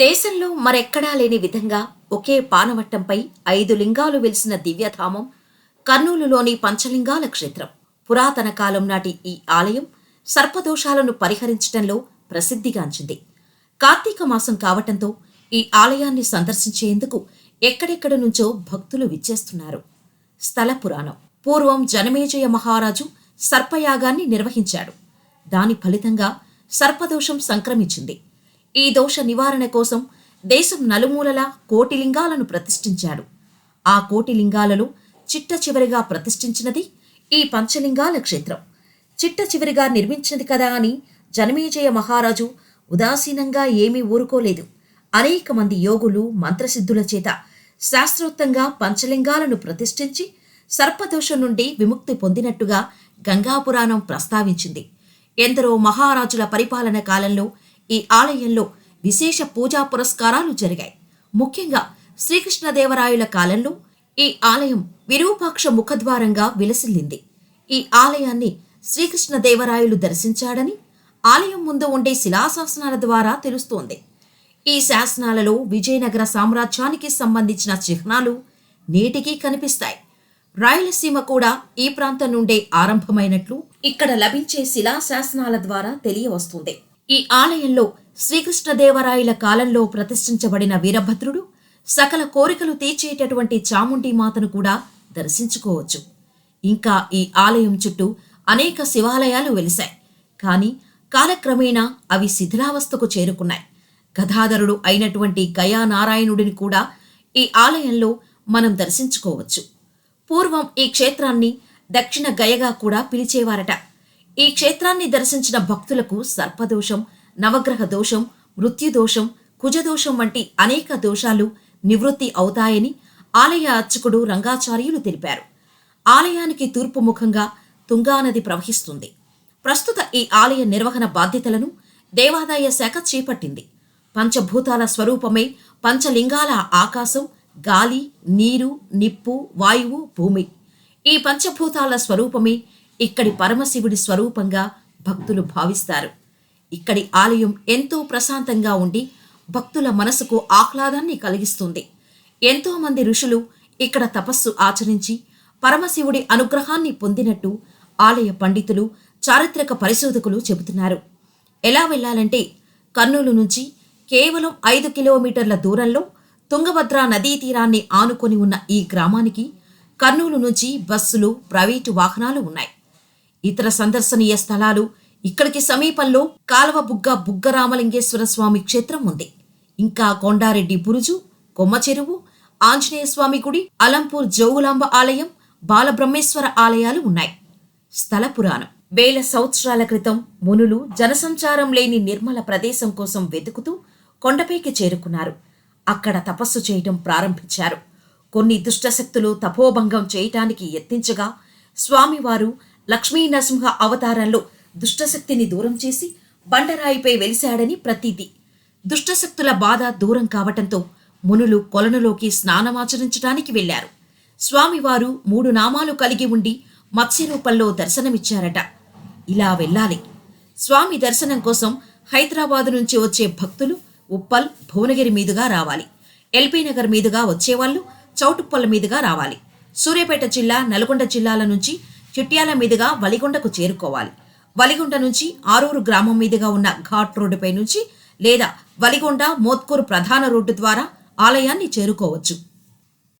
దేశంలో మరెక్కడా లేని విధంగా ఒకే పానవట్టంపై ఐదు లింగాలు వెలిసిన దివ్యధామం కర్నూలులోని పంచలింగాల క్షేత్రం. పురాతన కాలం నాటి ఈ ఆలయం సర్పదోషాలను పరిహరించడంలో ప్రసిద్ధిగాంచింది కార్తీక మాసం కావటంతో ఈ ఆలయాన్ని సందర్శించేందుకు ఎక్కడెక్కడ నుంచో భక్తులు విచ్చేస్తున్నారు. స్థల పురాణం. పూర్వం జనమేజయ మహారాజు సర్పయాగాన్ని నిర్వహించాడు. దాని ఫలితంగా సర్పదోషం సంక్రమించింది. ఈ దోష నివారణ కోసం దేశం నలుమూలలా కోటి లింగాలను ప్రతిష్ఠించాడు. ఆ కోటి లింగాలలో చిట్ట చివరిగా ప్రతిష్ఠించినది ఈ పంచలింగాల క్షేత్రం. చిట్ట చివరిగా నిర్మించినది కదా అని జనమేజయ మహారాజు ఉదాసీనంగా ఏమీ ఊరుకోలేదు. అనేక మంది యోగులు మంత్రసిద్ధుల చేత శాస్త్రోక్తంగా పంచలింగాలను ప్రతిష్ఠించి సర్పదోషం నుండి విముక్తి పొందినట్టుగా గంగాపురాణం ప్రస్తావించింది. ఎందరో మహారాజుల పరిపాలన కాలంలో ఈ ఆలయంలో విశేష పూజా పురస్కారాలు జరిగాయి. ముఖ్యంగా శ్రీకృష్ణదేవరాయల కాలంలో ఈ ఆలయం విరూపాక్ష ముఖద్వారంగా విలసిల్లింది. ఈ ఆలయాన్ని శ్రీకృష్ణదేవరాయలు దర్శించాడని ఆలయం ముందు ఉండే శిలాశాసనాల ద్వారా తెలుస్తోంది. ఈ శాసనాలలో విజయనగర సామ్రాజ్యానికి సంబంధించిన చిహ్నాలు నేటికీ కనిపిస్తాయి. రాయలసీమ కూడా ఈ ప్రాంతం నుండే ఆరంభమైనట్లు ఇక్కడ లభించే శిలాశాసనాల ద్వారా తెలియవస్తుంది. ఈ ఆలయంలో శ్రీకృష్ణదేవరాయల కాలంలో ప్రతిష్ఠించబడిన వీరభద్రుడు సకల కోరికలు తీర్చేటటువంటి చాముండి మాతను కూడా దర్శించుకోవచ్చు. ఇంకా ఈ ఆలయం చుట్టూ అనేక శివాలయాలు వెలిశాయి. కానీ కాలక్రమేణా అవి శిథిలావస్థకు చేరుకున్నాయి. గదాధరుడు అయినటువంటి గయా నారాయణుడిని కూడా ఈ ఆలయంలో మనం దర్శించుకోవచ్చు. పూర్వం ఈ క్షేత్రాన్ని దక్షిణ గయగా కూడా పిలిచేవారట. ఈ క్షేత్రాన్ని దర్శించిన భక్తులకు సర్పదోషం నవగ్రహ దోషం మృత్యుదోషం కుజదోషం వంటి అనేక దోషాలు నివృత్తి అవుతాయని ఆలయ అర్చకుడు రంగాచార్యులు తెలిపారు. ఆలయానికి తూర్పు ముఖంగా తుంగానది ప్రవహిస్తుంది. ప్రస్తుత ఈ ఆలయ నిర్వహణ బాధ్యతలను దేవాదాయ శాఖ చేపట్టింది. పంచభూతాల స్వరూపమే పంచలింగాల ఆకాశం గాలి నీరు నిప్పు వాయువు భూమి. ఈ పంచభూతాల స్వరూపమే ఇక్కడి పరమశివుడి స్వరూపంగా భక్తులు భావిస్తారు. ఇక్కడి ఆలయం ఎంతో ప్రశాంతంగా ఉండి భక్తుల మనసుకు ఆహ్లాదాన్ని కలిగిస్తుంది. ఎంతోమంది ఋషులు ఇక్కడ తపస్సు ఆచరించి పరమశివుడి అనుగ్రహాన్ని పొందినట్టు ఆలయ పండితులు చారిత్రక పరిశోధకులు చెబుతున్నారు. ఎలా వెళ్ళాలంటే కర్నూలు నుంచి కేవలం ఐదు కిలోమీటర్ల దూరంలో తుంగభద్ర నదీ తీరాన్ని ఆనుకొని ఉన్న ఈ గ్రామానికి కర్నూలు నుంచి బస్సులు ప్రైవేటు వాహనాలు ఉన్నాయి. ఇతర సందర్శనీయ స్థలాలు ఇక్కడికి సమీపంలో కాలవ బుగ్గ బుగ్గరామలింగేశ్వర స్వామి క్షేత్రం ఉంది. ఇంకా కొండారెడ్డి బురుజు కొమ్మ చెరువు ఆంజనేయ స్వామి గుడి అలంపూర్ జోగులాంబ ఆలయం బాలబ్రహ్మేశ్వర ఆలయాలు ఉన్నాయి. స్థల పురాణం. వేల సంవత్సరాల క్రితం మునులు జనసంచారం లేని నిర్మల ప్రదేశం కోసం వెతుకుతూ కొండపైకి చేరుకున్నారు. అక్కడ తపస్సు చేయటం ప్రారంభించారు. కొన్ని దుష్టశక్తులు తపోభంగం చేయటానికి యత్నించగా స్వామివారు లక్ష్మీ నరసింహ అవతారంలో దుష్టశక్తిని దూరం చేసి బండరాయిపై వెలిశాడని ప్రతీతి. దుష్టశక్తుల బాధ దూరం కావటంతో మునులు కొలనులోకి స్నానమాచరించడానికి వెళ్ళారు స్వామివారు మూడు నామాలు కలిగి ఉండి మత్స్య రూపంలో దర్శనమిచ్చారట. ఇలా వెళ్ళాలి. స్వామి దర్శనం కోసం హైదరాబాదు నుంచి వచ్చే భక్తులు ఉప్పల్ భువనగిరి మీదుగా రావాలి. ఎల్బీ నగర్ మీదుగా వచ్చేవాళ్ళు చౌటుప్పల్ మీదుగా రావాలి. సూర్యాపేట జిల్లా నల్గొండ జిల్లాల నుంచి చిట్యాల మీదుగా వలిగొండకు చేరుకోవాలి. వలిగొండ నుంచి ఆరూరు గ్రామం మీదుగా ఉన్న ఘాట్ రోడ్డుపై నుంచి లేదా వలిగొండ మోత్కూరు ప్రధాన రోడ్డు ద్వారా ఆలయాన్ని చేరుకోవచ్చు.